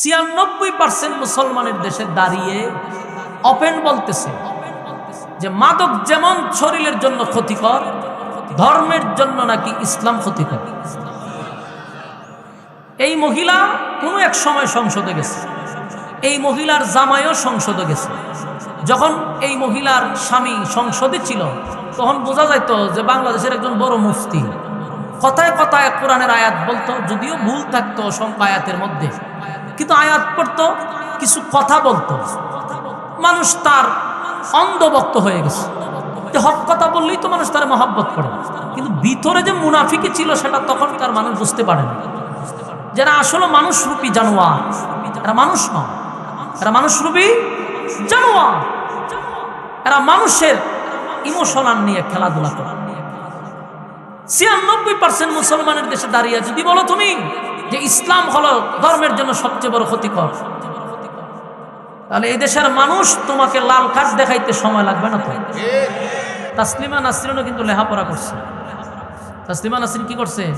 ছিয়ানব্বই পার্সেন্ট মুসলমানের দেশে দাঁড়িয়ে ওপেন বলতেছে যে মাদক যেমন শরীরের জন্য ক্ষতিকর, ধর্মের জন্য নাকি ইসলাম ক্ষতিকর। এই মহিলা কোনো এক সময় সংসদে গেছে। এই মহিলার জামাইও সংসদে গেছে। যখন এই মহিলার স্বামী সংসদে ছিল, তখন বোঝা যাইতো যে বাংলাদেশের একজন বড় মুফতি। কথায় কথায় কোরআনের আয়াত বলতো, যদিও ভুল থাকতো অসংখ্য আয়াতের মধ্যে। আয়াত পড়তো, কিছু কথা বলতো। মানুষ তার অন্ধভক্ত হয়ে গেছে। হক কথা বললেই তো মানুষ তার মহাব্বত করে। কিন্তু ভিতরে যে মুনাফিকি ছিল, সেটা তখনকার মানুষ বুঝতে পারে না যারা আসলে মানুষরূপী জানোয়ার, এরা মানুষ নয় এরা মানুষরূপী জানোয়ার। এরা মানুষের ইমোশনাল নিয়ে খেলাধুলা করে। ছিয়ানব্বই পার্সেন্ট মুসলমানের দেশে দাঁড়িয়ে যদি বলো তুমি যে ইসলাম হলো ধর্মের জন্য সবচেয়ে বড় ক্ষতিকর। তাহলে এই দেশের মানুষ তোমাকে লাল কার্ড দেখাইতে সময় লাগবে না তো? তাসলিমা নাসরিনও কিন্তু লেখাপড়া করছে। তাসলিমা নাসরিন কি করছে?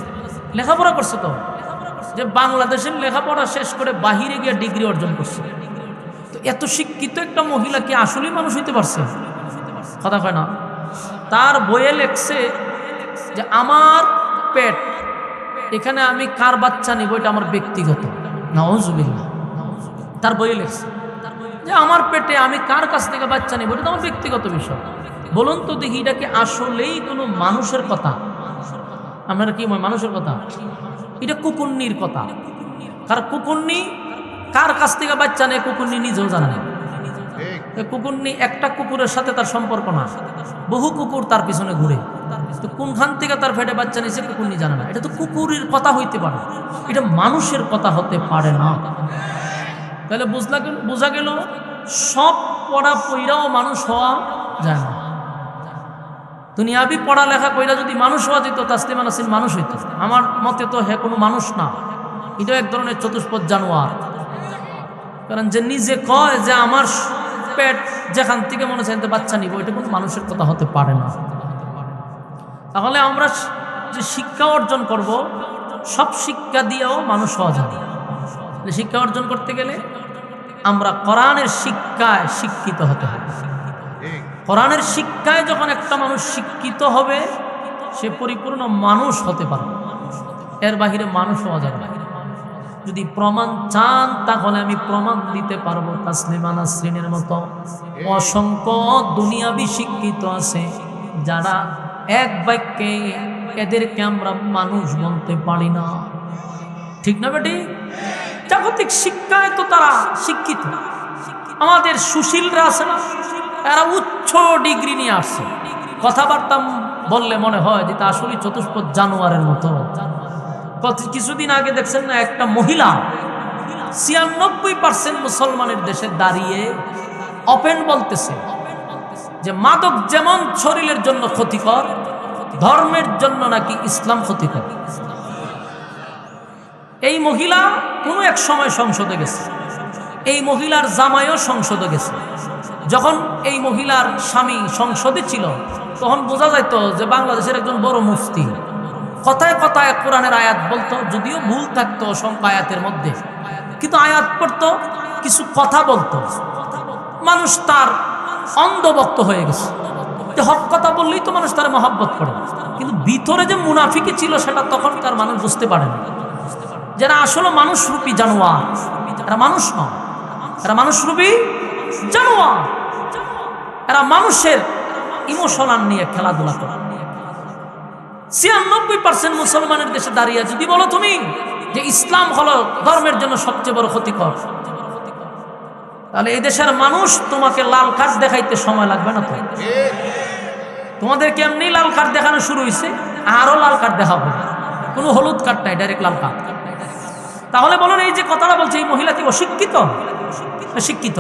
লেখাপড়া করছে তো। যে বাংলাদেশের লেখাপড়া শেষ করে বাহিরে গিয়ে ডিগ্রি অর্জন করছে। তো এত শিক্ষিত একটা মহিলা কি আসলেই মানুষ হইতে পারছে? কথা কয় না। তার বইয়ে লেখছে যে, আমার পেট এখানে আমি কার বাচ্চা নিব এটা আমার ব্যক্তিগত। নওয়াজুবিল্লাহ তার বইয়ে লেখছে। যে আমার পেটে আমি কার কাছ থেকে বাচ্চা নিব এটা তো আমার ব্যক্তিগত বিষয়। বলুন তো দেখি এটা কি আসলেই কোনো মানুষের কথা? আপনারা কি মনে- মানুষের কথা? এটা কুকুন্নির কথা। কার কুকুন্নি? কার কাছ থেকে বাচ্চা নেয় কুকুন্নি নিজেও জানে না। কুকুরনি একটা কুকুরের সাথে তার সম্পর্ক না। বহু কুকুর তার পিছনে ঘুরে। তো কোনখান থেকে তার ফেটে বাচ্চা নিয়েছে কুকুরনি জানে না। এটা তো কুকুরের কথা হইতে পারে। এটা মানুষের কথা হতে পারে না। তাহলে বুঝলা গেল বোঝা গেল, সব পড়া পইরাও মানুষ হওয়া যায় না। দুনিয়াবি পড়ালেখা কইরা যদি মানুষ হওয়া যেত, তাসলিমা নাসিন মানুষ হইতো। আমার মতে তো হে কোনো মানুষ না। এটা এক ধরনের চতুষ্পদ জানোয়ার। কারণ যে নিজে কয় যে আমার পেট যেখান থেকে মনে চাইতে বাচ্চা নিব, এটা কোনো মানুষের কথা হতে পারে না। তাহলে আমরা যে শিক্ষা অর্জন করব, সব শিক্ষা দিয়েও মানুষ হওয়া শিক্ষা অর্জন করতে গেলে আমরা কোরআনের শিক্ষায় শিক্ষিত হতে হবে। কোরআনের শিক্ষায় যখন একটা মানুষ শিক্ষিত হবে, সে পরিপূর্ণ মানুষ হতে পারবে। এর বাহিরে মানুষ হওয়া যাবে যদি প্রমাণ চান, তাহলে আমি প্রমাণ দিতে পারব তাসলিমা নাসরিনের মতো। অসংখ্য দুনিয়াবি শিক্ষিত আছে যারা এক বাক্যে এদেরকে আমরা মানুষ বলতে পারি না। ঠিক না বেটি? জাগতিক শিক্ষায় তো তারা শিক্ষিত। আমাদের সুশীলরা আছে না, এরা উচ্চ ডিগ্রি নিয়ে আসছে। কথাবার্তা বললে মনে হয় যে তা আসলে চতুষ্পদ জানোয়ারের মতো। কিছুদিন আগে দেখছেন না একটা মহিলা ছিয়ানব্বই পার্সেন্ট মুসলমানের দেশে দাঁড়িয়ে অপেন বলতেছে। যে মাদক যেমন শরীরের জন্য ক্ষতিকর, ধর্মের জন্য নাকি ইসলাম ক্ষতিকর। এই মহিলা কোনো এক সময় সংসদে গেছে। এই মহিলার জামাইও সংসদে গেছে। যখন এই মহিলার স্বামী সংসদে ছিল, তখন বোঝা যাইতো যে বাংলাদেশের একজন বড় মুফতি। কথায় কথায় কোরআনের আয়াত বলতো, যদিও ভুল থাকতো অসংখ্য আয়াতের মধ্যে। কিন্তু আয়াত পড়তো, কিছু কথা বলতো। মানুষ তার অন্ধভক্ত হয়ে গেছে। হক কথা বললেই তো মানুষ তার মহাব্বত করে। কিন্তু ভিতরে যে মুনাফিকে ছিল, সেটা তখনকার মানুষ বুঝতে পারে না। যারা আসলে মানুষরূপী জানোয়ার, এরা মানুষ নয় এরা মানুষরূপী জানোয়ার। এরা মানুষের ইমোশনাল নিয়ে খেলাধুলা করে। ছিয়ানব্বই পার্সেন্ট মুসলমানের দেশে দাঁড়িয়ে যদি বলো তুমি যে ইসলাম হলো ধর্মের জন্য সবচেয়ে বড় ক্ষতিকর তাহলে এই দেশের মানুষ তোমাকে লাল কাজ দেখাইতে সময় লাগবে না তো। তোমাদের কেমনি লাল কার্ড দেখানো শুরু হয়েছে আরও লাল কার্ড দেখাবো। কোনো হলুদ কার্ড নাই ডাইরেক্ট লাল কার্ড তাহলে বলুন, এই যে কথাটা বলছে, এই মহিলা কি অশিক্ষিত? না শিক্ষিত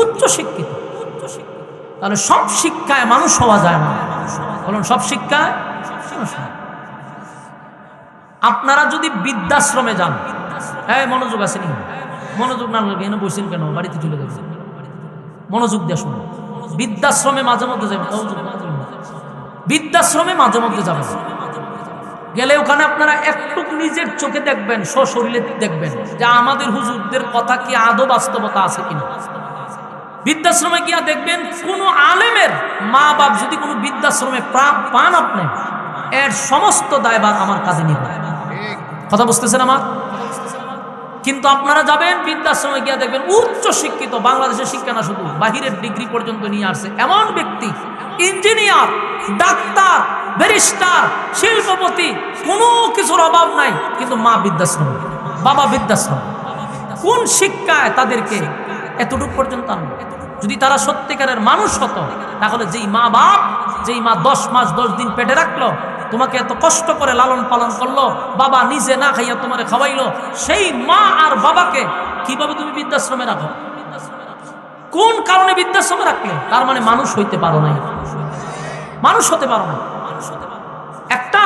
উচ্চ শিক্ষিত। তাহলে সব শিক্ষায় মানুষ হওয়া যায় না। বলুন, সব শিক্ষায় আপনারা যদি বৃদ্ধাশ্রমে যান হ্যাঁ মনোযোগ আছে নি মনোযোগ না লাগে এনে বসছেন কেন? বাড়িতে চলে যাবেন মনোযোগ দিয়ে শুনুন। বৃদ্ধাশ্রমে মাঝে মধ্যে যাবেন। বৃদ্ধাশ্রমে মাঝে মধ্যে যাবেন। গেলে ওখানে আপনারা একটু নিজের চোখে দেখবেন সশরীরে দেখবেন যে আমাদের হুজুরদের কথা কি আদৌ বাস্তবতা আছে কিনা। বৃদ্ধাশ্রমে গিয়া দেখবেন কোন আলেমের মা বাপ যদি কোনো বৃদ্ধাশ্রমে পান আপনি এর সমস্ত দায়ভার আমার কাছে নিব কথা বুঝতেছেন আমার? কিন্তু আপনারা যাবেন, বৃদ্ধাশ্রমে গিয়া দেখবেন উচ্চ শিক্ষিত বাংলাদেশের শিক্ষা না শুধু, বাহিরের ডিগ্রি পর্যন্ত নিয়ে আসছে। এমন ব্যক্তি, ইঞ্জিনিয়ার, ডাক্তার, ব্যারিস্টার, শিল্পপতি, কোনো কিছুর অভাব নাই, কিন্তু মা বৃদ্ধাশ্রম বাবা বৃদ্ধাশ্রম কোন শিক্ষায় তাদেরকে এতটুকু পর্যন্ত আনবে যদি তারা সত্যিকারের মানুষ হতো, তাহলে যেই মা বাপ, যেই মা দশ মাস, দশ দিন পেটে রাখল তোমাকে এত কষ্ট করে লালন পালন করল, বাবা নিজে না খাইয়া তোমারে খাওয়াইলো, সেই মা আর বাবাকে কীভাবে তুমি বৃদ্ধাশ্রমে রাখো? কোন কারণে বৃদ্ধাশ্রমে রাখলে? তার মানে মানুষ হইতে পারো নাই। মানুষ হতে পারো না একটা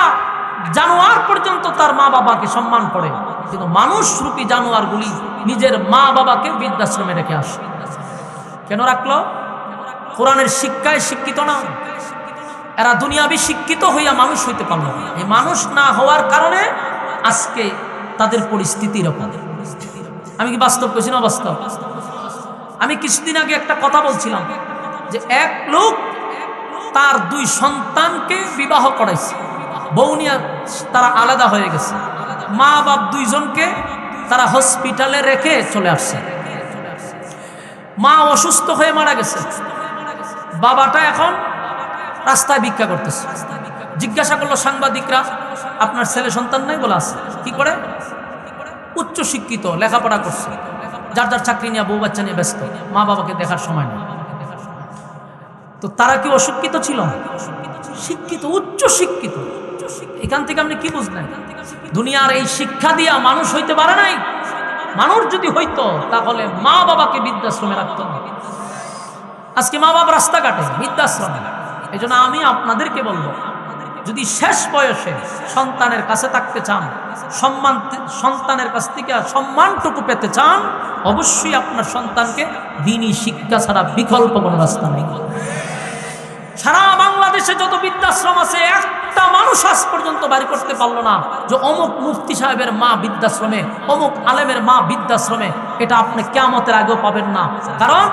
জানোয়ার পর্যন্ত তার মা বাবাকে সম্মান করে, কিন্তু মানুষ রূপী জানোয়ারগুলি নিজের মা বাবাকে বৃদ্ধাশ্রমে রেখে আসে। কেন রাখল? কোরআনের শিক্ষায় শিক্ষিত না। এরা দুনিয়াবি শিক্ষিত হইয়া মানুষ হইতে পারল এই মানুষ না হওয়ার কারণে আজকে তাদের পরিস্থিতি এরকম। আমি কি বাস্তব করছি না বাস্তব? আমি কিছুদিন আগে একটা কথা বলছিলাম যে এক লোক তার দুই সন্তানকে বিবাহ করাইছে। বউ নিয়ে তারা আলাদা হয়ে গেছে। মা বাপ দুইজনকে তারা হসপিটালে রেখে চলে আসছে। মা অসুস্থ হয়ে মারা গেছে। বাবাটা এখন রাস্তায় ভিক্ষা করতেছে। জিজ্ঞাসা করল, সাংবাদিকরা, আপনার ছেলে সন্তান নাই বলে আছে। কি করে? উচ্চ শিক্ষিত, লেখাপড়া করছে। যার যার চাকরি নিয়ে বউ বাচ্চা নিয়ে ব্যস্ত। মা বাবাকে দেখার সময় নেই। তো তারা কি অশিক্ষিত ছিল? শিক্ষিত, উচ্চ শিক্ষিত। এখান থেকে আপনি কি বুঝলেন? দুনিয়ার এই শিক্ষা দিয়া মানুষ হইতে পারে নাই? মানুষ যদি হইতো, তাহলে মা বাবাকে বৃদ্ধাশ্রমে রাখতো আজকে মা বাবা রাস্তাঘাটে, বৃদ্ধাশ্রমে। এই জন্য আমি আপনাদেরকে বলব, যদি শেষ বয়সে সন্তানের কাছে থাকতে চান, সম্মান সন্তানের কাছ থেকে সম্মানটুকু পেতে চান, অবশ্যই আপনার সন্তানকে দিনই শিক্ষা ছাড়া বিকল্প কোনো রাস্তা নেই। সারা বাংলাদেশে যত বৃদ্ধাশ্রম আছে, একটা মানুষ আজ পর্যন্ত বাড়ি করতে পারল না যে অমুক মুফতি সাহেবের মা বৃদ্ধাশ্রমে, অমুক আলেমের মা বৃদ্ধাশ্রমে, এটা আপনি কেমতের আগেও পাবেন না। কারণ